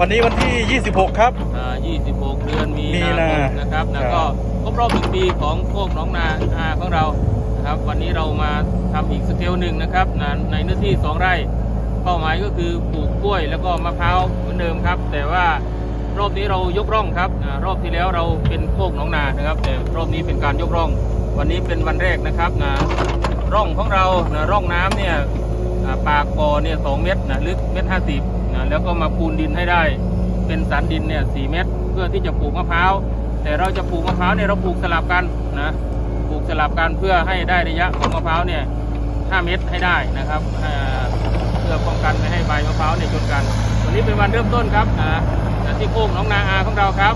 วันนี้วันที่ 26 ครับ อ่า26 เดือนมีมีนานาคมนะครับครัแล้วบก็ครบรอบหนึ่งปีของโคกหน้องนาอาของเรานะครับ วันนี้เรามาทำอีกสเกลหนึ่งนะครับนะในเนื้อที่ 2 ไร่ เป้าหมายก็คือปลูกกล้วยแล้วก็มะพร้าวเหมือนเดิมครับ แต่ว่ารอบนี้เรายกร่องครับอ่ารอบที่แล้วเราเป็นโคกหนองนานะครับ แต่รอบนี้เป็นการยกร่อง วันนี้เป็นวันแรกนะครับนะร่องของเรานะร่องน้ำเนี่ย อ่าปากบ่อเนี่ยสองเมตรนะลึกเมตรห้าสิบนะแล้วก็มาปูนดินให้ได้ เป็นสันดินเนี่ยสี่เมตร เพื่อที่จะปลูกมะพร้าว แต่เราจะปลูกมะพร้าวเนี่ยเราปลูกสลับกันนะปลูกสลับกันเพื่อให้ได้ระยะของมะพร้าวเนี่ยห้าเมตรให้ได้นะครับเพื่อป้องกันไม่ให้ใบมะพร้าวเนี่ยชนกัน วันนี้เป็นวันเริ่มต้นครับนะที่โค้งน้องนาอาของเราครับ